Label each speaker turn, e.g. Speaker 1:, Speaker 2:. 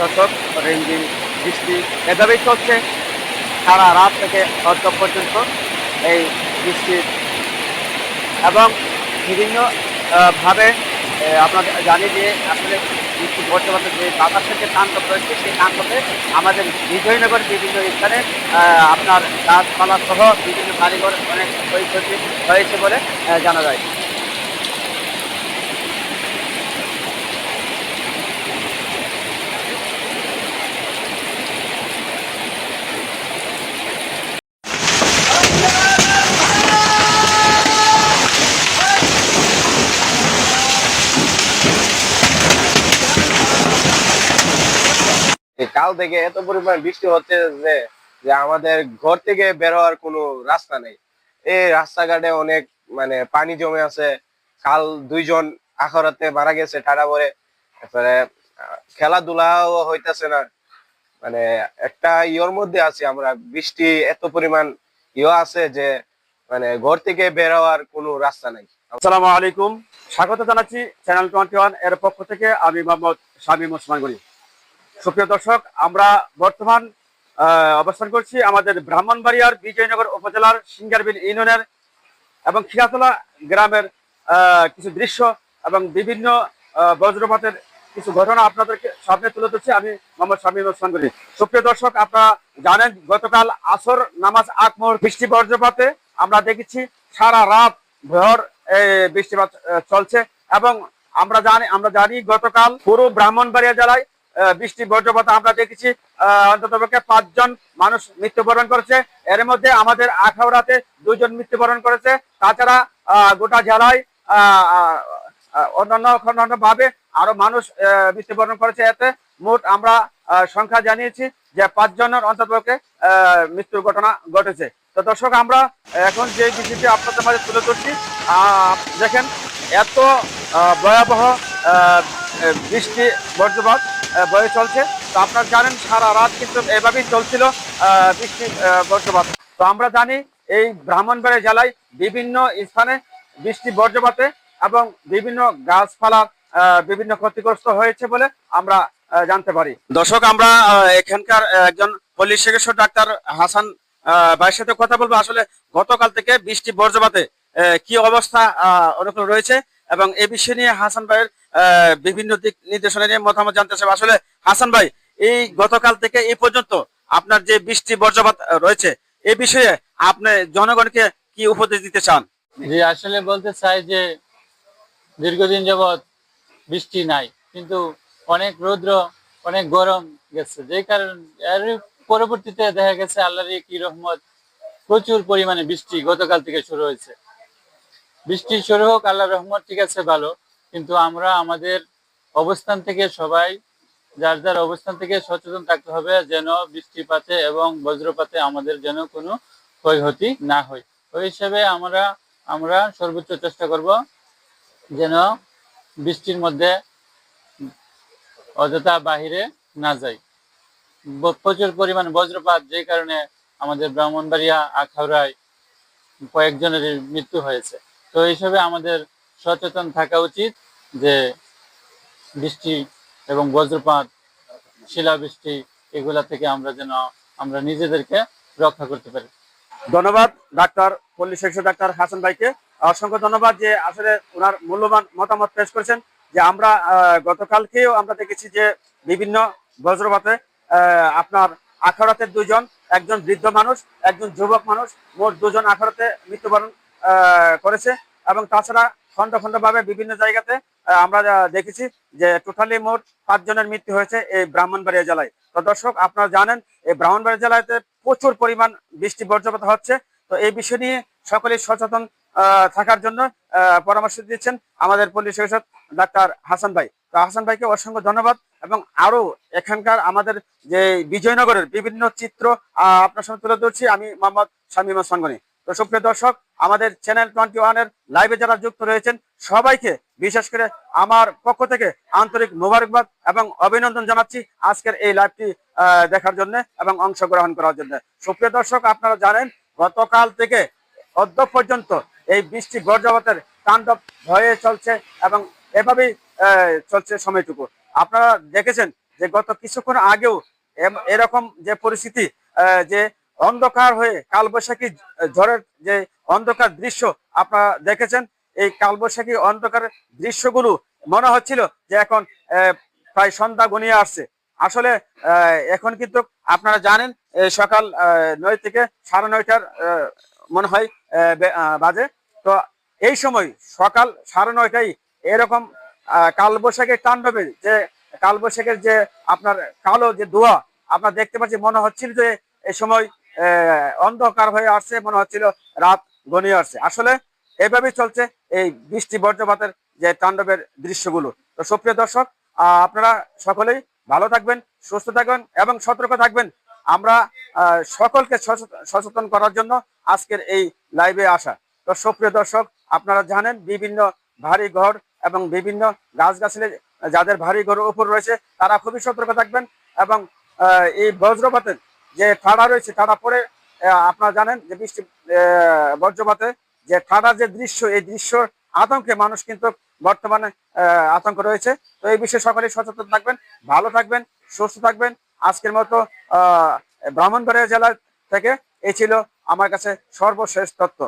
Speaker 1: দশক রেঞ্জি বৃষ্টি এভাবেই চলছে। সারা রাত থেকে অর্ধ পর্যন্ত এই বৃষ্টি। এবং বিভিন্ন আহ, ভাবে আহ, জানি যে আসলে বৃষ্টি বর্তমানে যে বাতাসের যে তাণ্ডব রয়েছে সেই তাণ্ডবে আমাদের বিজয়নগর বিভিন্ন স্থানে আপনার গাছপালা সহ বিভিন্ন বাড়িঘর অনেক ক্ষয়ক্ষতি হয়েছে বলে জানা যায়।
Speaker 2: এই কাল থেকে এত পরিমাণ বৃষ্টি হচ্ছে যে যে আমাদের ঘর থেকে বের হওয়ার কোনো রাস্তা নেই। এই রাস্তাঘাটে অনেক মানে পানি জমে আছে। কাল দুইজন আখরাতে মারা গেছে টাটা পরে। তারপরে খেলাধুলাও হইতাছে না। মানে একটা ইয়ের মধ্যে আছি আমরা। বৃষ্টি এত পরিমাণ ইয়ে আছে যে মানে ঘর থেকে বের হওয়ার কোনো রাস্তা নাই।
Speaker 1: আসসালামু আলাইকুম। স্বাগত জানাচ্ছি চ্যানেল টোয়েন্টি ওয়ানের পক্ষ থেকে আমি মোহাম্মদ শামীম ওসমান গনি। সুপ্রিয় দর্শক, আমরা বর্তমান অবস্থান করছি আমাদের ব্রাহ্মণবাড়িয়ার বিজয়নগর উপজেলার সিঙ্গারবিল ইউনিয়নের এবং খিরাতলা গ্রামের কিছু দৃশ্য এবং বিভিন্ন বজ্রপাতের কিছু ঘটনা আপনাদেরকে সামনে তুলে ধরছি। আমি মোহাম্মদ শামীম ওসমান গনি সুপ্রিয় দর্শক, আপনারা জানেন, গতকাল আসর নামাজ আগ মুহূর্ত বৃষ্টি বজ্রপাতে আমরা দেখেছি সারা রাত ভর বৃষ্টিপাত চলছে এবং আমরা জানি আমরা জানি গতকাল পুরো ব্রাহ্মণবাড়িয়া জেলায় বৃষ্টি, বজ্রপাত আমরা দেখেছি অন্তত পক্ষে পাঁচজন মানুষ মৃত্যুবরণ করেছে। এর মধ্যে আমাদের আখাউড়াতে দুজন মৃত্যুবরণ করেছে। তাছাড়া গোটা জেলায় অন্যান্য অন্যান্য ভাবে আরও মানুষ মৃত্যুবরণ করেছে। এতে মোট আমরা সংখ্যা জানিয়েছি যে পাঁচজনের অন্ততপক্ষে মৃত্যুর ঘটনা ঘটেছে। তো দর্শক, আমরা এখন যে বিষয়টি আপনাদের মাঝে তুলে ধরছি দেখেন এত ভয়াবহ বৃষ্টি, বজ্রপাত বয়ে চলছে। তো আপনারা জানেন, সারা রাত কিন্তু এভাবেই চলছিল বৃষ্টি বজ্রপাত। তো আমরা জানি, এই ব্রাহ্মণবাড়িয়া জেলায় বিভিন্ন স্থানে বৃষ্টি, বজ্রপাতে এবং বিভিন্ন গাছপালা বিভিন্ন ক্ষতিগ্রস্ত হয়েছে বলে আমরা জানতে পারি। দর্শক, আমরা এখানকার একজন পল্লী চিকিৎসক ডাক্তার হাসান ভাইয়ের সাথে কথা বলব। আসলে গতকাল থেকে বৃষ্টি, বজ্রপাতে কি অবস্থা অনুকূল রয়েছে? এবং এই বিষয় নিয়ে হাসান ভাইয়ের বিভিন্ন দিক নির্দেশনা নিয়ে মতামত জানতে চাই। আসলে হাসান ভাই, এই গতকাল থেকে এই পর্যন্ত আপনার যে বৃষ্টি বজ্রপাত রয়েছে এই বিষয়ে আপনি জনগণকে কি উপদেশ দিতে চান?
Speaker 3: জি, আসলে বলতে চাই যে দীর্ঘদিন যাবৎ বৃষ্টি নাই, কিন্তু অনেক রৌদ্র, অনেক গরম গেছে। যে কারণ, এর পরবর্তীতে দেখা গেছে আল্লাহর কি রহমত প্রচুর পরিমাণে বৃষ্টি গতকাল থেকে শুরু হয়েছে। বৃষ্টি শুরু হোক আল্লাহর রহমত, ঠিক আছে, ভালো। কিন্তু আমরা আমাদের অবস্থান থেকে সবাই, যার যার অবস্থান থেকে সচেতন থাকতে হবে যেন বৃষ্টিপাতে এবং বজ্রপাতে আমাদের যেন কোনো ক্ষয়ক্ষতি না হয়। ওই হিসেবে আমরা আমরা সর্বোচ্চ চেষ্টা করব যেন বৃষ্টির মধ্যে অযথা বাহিরে না যাই। প্রচুর পরিমাণ বজ্রপাত, যে কারণে আমাদের ব্রাহ্মণবাড়িয়া, আখাউড়ায় কয়েকজনের মৃত্যু হয়েছে। তো এই হিসেবে আমাদের সচেতন থাকা উচিত যে বৃষ্টি এবং বজ্রপাত, শিলাবৃষ্টি এগুলা থেকে আমরা যেন, আমরা নিজেদেরকে রক্ষা করতে পারি।
Speaker 1: ধন্যবাদ ডাক্তার পল্লী চিকিৎসক ডাক্তার হাসান ভাইকে। অসংখ্য ধন্যবাদ যে আসলে ওনার মূল্যবান মতামত পেশ করেছেন যে আমরা গতকালকেও আমরা দেখেছি যে বিভিন্ন বজ্রপাতে আপনার আখাড়াতে দুজন, একজন বৃদ্ধ মানুষ, একজন যুবক মানুষ, মোট দুজন আখাড়াতে মৃত্যুবরণ করেছে এবং তাছাড়া খন্ড খন্ড ভাবে বিভিন্ন জায়গাতে আমরা দেখেছি যে টোটালি মোট পাঁচজনের মৃত্যু হয়েছে এই ব্রাহ্মণবাড়িয়া জেলায়। তো দর্শক, আপনারা জানেন, এই ব্রাহ্মণবাড়িয়া জেলাতে প্রচুর পরিমাণ বৃষ্টি বজ্রপাত হচ্ছে। তো এই বিষয় নিয়ে সকলেই সচেতন থাকার জন্য পরামর্শ দিচ্ছেন আমাদের পল্লী চিকিৎসক ডাক্তার হাসান ভাই। তো হাসান ভাইকে অসংখ্য ধন্যবাদ এবং আরও এখানকার আমাদের যে বিজয়নগরের বিভিন্ন চিত্র আপনার সামনে তুলে ধরছি। আমি মোহাম্মদ শামীম সঙ্গনি। সুপ্রিয় দর্শক, আমাদের চ্যানেল টোয়েন্টি ওয়ানের লাইভে যারা যুক্ত রয়েছেন, সবাইকে বিশেষ করে আমার পক্ষ থেকে আন্তরিক মোবারকবাদ এবং অভিনন্দন জানাচ্ছি আজকের এই লাইভটি দেখার জন্য এবং অংশগ্রহণ করার জন্য। সুপ্রিয় দর্শক, আপনারা জানেন, গতকাল থেকে অদ্য পর্যন্ত এই বৃষ্টি বজ্রপাতের তাণ্ডব হয়ে চলছে এবং এভাবেই চলছে সময়টুকু। আপনারা দেখেছেন যে গত কিছুক্ষণ আগেও এরকম যে পরিস্থিতি যে অন্ধকার হয়ে কালবৈশাখী ঝড়ের যে অন্ধকার দৃশ্য আপনারা দেখেছেন, এই কালবৈশাখী অন্ধকার দৃশ্যগুলো মনে হচ্ছিল যে এখন প্রায় সন্ধ্যা গনিয়ে আসছে। আসলে এখন কিন্তু আপনারা জানেন সকাল নয় থেকে সাড়ে নয়টার মনে হয় বাজে। তো এই সময় সকাল সাড়ে নয়টায় এরকম কালবৈশাখীর তাণ্ডবে যে, কালবৈশাখের যে আপনার কালো যে ধোয়া, আপনার দেখতে পাচ্ছি মনে হচ্ছিল যে এই সময় অন্ধকার হয়ে আসছে, মনে হচ্ছিল রাত গনিয়ে আসছে। আসলে এভাবেই চলছে এই বৃষ্টি, বজ্রপাতের যে তাণ্ডবের দৃশ্যগুলো। তো সুপ্রিয় দর্শক আপনারা সকলেই ভালো থাকবেন, সুস্থ থাকবেন এবং সতর্ক থাকবেন। আমরা সকলকে সচেতন- করার জন্য আজকের এই লাইভে আসা। তো সুপ্রিয় দর্শক, আপনারা জানেন বিভিন্ন ভারী ঘর এবং বিভিন্ন গাছগাছালি, যাদের ভারী ঘরের উপর রয়েছে, তারা খুবই সতর্ক থাকবেন এবং এই বজ্রপাতের যে ঠাড়া রয়েছে, ঠাড়া পরে আপনারা জানেন যে বৃষ্টি বজ্রপাতে যে ঠাড়ার যে দৃশ্য, এই দৃশ্য আতঙ্কে মানুষ কিন্তু বর্তমানে আতঙ্ক রয়েছে। তো এই বিষয়ে সকলে সচেতন থাকবেন, ভালো থাকবেন, সুস্থ থাকবেন। আজকের মতো আহ ব্রাহ্মণবাড়িয়া জেলা থেকে এই ছিল আমার কাছে সর্বশেষ তথ্য।